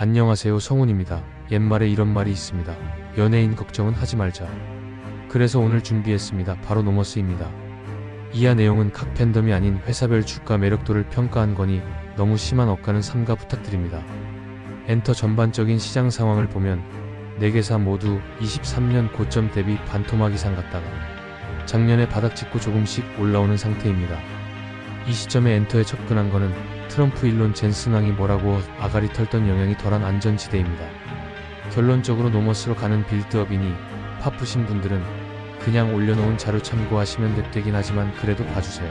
안녕하세요 성훈입니다. 옛말에 이런 말이 있습니다. 연예인 걱정은 하지 말자. 그래서 오늘 준비했습니다. 바로 노머스입니다. 이하 내용은 각 팬덤이 아닌 회사별 주가 매력도를 평가한 거니 너무 심한 억가는 삼가 부탁드립니다. 엔터 전반적인 시장 상황을 보면 4개사 모두 23년 고점 대비 반토막 이상 갔다가 작년에 바닥 찍고 조금씩 올라오는 상태입니다. 이 시점에 엔터에 접근한 거는 트럼프 일론 젠슨왕이 뭐라고 아가리 털던 영향이 덜한 안전지대입니다. 결론적으로 노머스로 가는 빌드업이니 바쁘신 분들은 그냥 올려놓은 자료 참고하시면 되긴 하지만 그래도 봐주세요.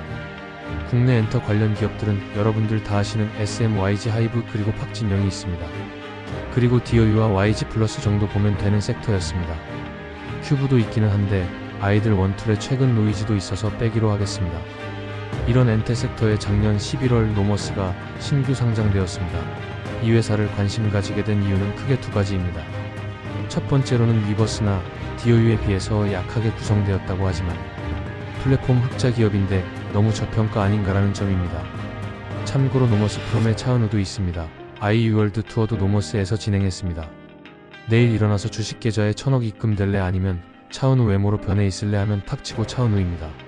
국내 엔터 관련 기업들은 여러분들 다 아시는 SMYG 하이브 그리고 팍진영이 있습니다. 그리고 DOU와 YG 플러스 정도 보면 되는 섹터였습니다. 큐브도 있기는 한데 아이들 원툴의 최근 노이즈도 있어서 빼기로 하겠습니다. 이런 엔테 섹터에 작년 11월 노머스가 신규 상장되었습니다. 이 회사를 관심 가지게 된 이유는 크게 두 가지입니다. 첫 번째로는 위버스나 DOU에 비해서 약하게 구성되었다고 하지만 플랫폼 흑자 기업인데 너무 저평가 아닌가라는 점입니다. 참고로 노머스 프롬의 차은우도 있습니다. 아이유월드 투어도 노머스에서 진행했습니다. 내일 일어나서 주식 계좌에 천억 입금될래 아니면 차은우 외모로 변해 있을래 하면 탁치고 차은우입니다.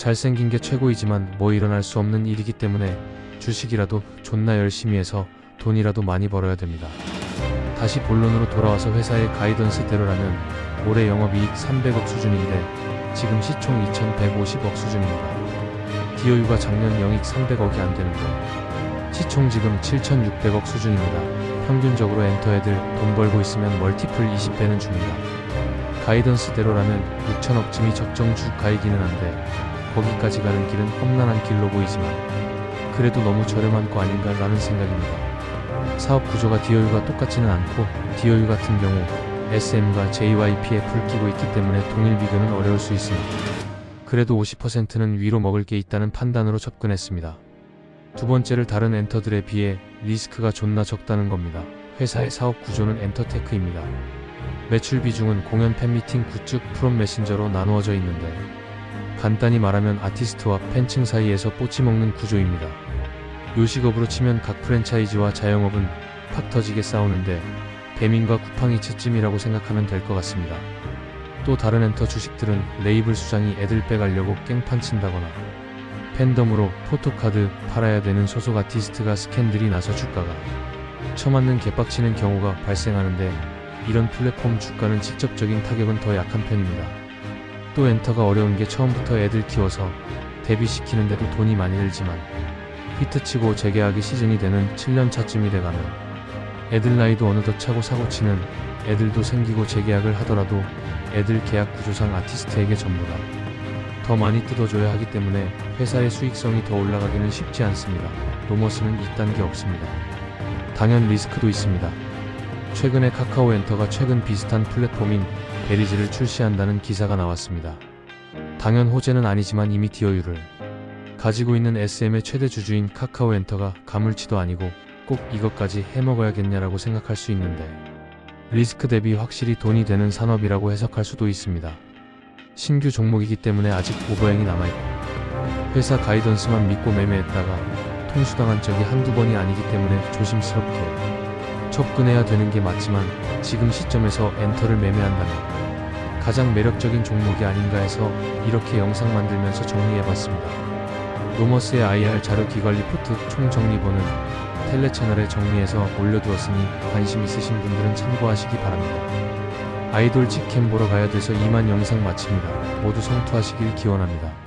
잘생긴 게 최고이지만 뭐 일어날 수 없는 일이기 때문에 주식이라도 존나 열심히 해서 돈이라도 많이 벌어야 됩니다. 다시 본론으로 돌아와서 회사의 가이던스대로라면 올해 영업이익 300억 수준인데 지금 시총 2150억 수준입니다. DOU가 작년 영익 300억이 안 되는데 시총 지금 7600억 수준입니다. 평균적으로 엔터 애들 돈 벌고 있으면 멀티플 20배는 줍니다. 가이던스대로라면 6천억쯤이 적정 주 가이기는 한데 거기까지 가는 길은 험난한 길로 보이지만 그래도 너무 저렴한 거 아닌가 라는 생각입니다. 사업 구조가 DOU가 똑같지는 않고 DOU 같은 경우 SM과 JYPF를 끼고 있기 때문에 동일 비교는 어려울 수 있습니다. 그래도 50%는 위로 먹을 게 있다는 판단으로 접근했습니다. 두 번째를 다른 엔터들에 비해 리스크가 존나 적다는 겁니다. 회사의 사업 구조는 엔터테크입니다. 매출 비중은 공연 팬미팅 굿즈 프롬 메신저로 나누어져 있는데 간단히 말하면 아티스트와 팬층 사이에서 뽀찌먹는 구조입니다. 요식업으로 치면 각 프랜차이즈와 자영업은 팍 터지게 싸우는데 배민과 쿠팡이 채쯤이라고 생각하면 될 것 같습니다. 또 다른 엔터 주식들은 레이블 수장이 애들 빼가려고 깽판 친다거나 팬덤으로 포토카드 팔아야 되는 소속 아티스트가 스캔들이 나서 주가가 처맞는 개빡치는 경우가 발생하는데 이런 플랫폼 주가는 직접적인 타격은 더 약한 편입니다. 또 엔터가 어려운 게 처음부터 애들 키워서 데뷔시키는데도 돈이 많이 들지만 히트치고 재계약이 시즌이 되는 7년 차쯤이 돼가면 애들 나이도 어느덧 차고 사고치는 애들도 생기고 재계약을 하더라도 애들 계약 구조상 아티스트에게 전부다 더 많이 뜯어줘야 하기 때문에 회사의 수익성이 더 올라가기는 쉽지 않습니다. 이딴 게 없습니다. 당연 리스크도 있습니다. 최근에 카카오 엔터가 최근 비슷한 플랫폼인 베리즈를 출시한다는 기사가 나왔습니다. 당연 호재는 아니지만 이미 디어유를 가지고 있는 SM의 최대 주주인 카카오 엔터가 가물치도 아니고 꼭 이것까지 해먹어야겠냐라고 생각할 수 있는데 리스크 대비 확실히 돈이 되는 산업이라고 해석할 수도 있습니다. 신규 종목이기 때문에 아직 오버행이 남아있고 회사 가이던스만 믿고 매매했다가 통수당한 적이 한두 번이 아니기 때문에 조심스럽게 접근해야 되는 게 맞지만 지금 시점에서 엔터를 매매한다면 가장 매력적인 종목이 아닌가 해서 이렇게 영상 만들면서 정리해봤습니다. 노머스의 IR 자료 기관 리 포트 총정리본은 텔레 채널에 정리해서 올려두었으니 관심 있으신 분들은 참고하시기 바랍니다. 아이돌 직캠 보러 가야 돼서 이만 영상 마칩니다. 모두 성투하시길 기원합니다.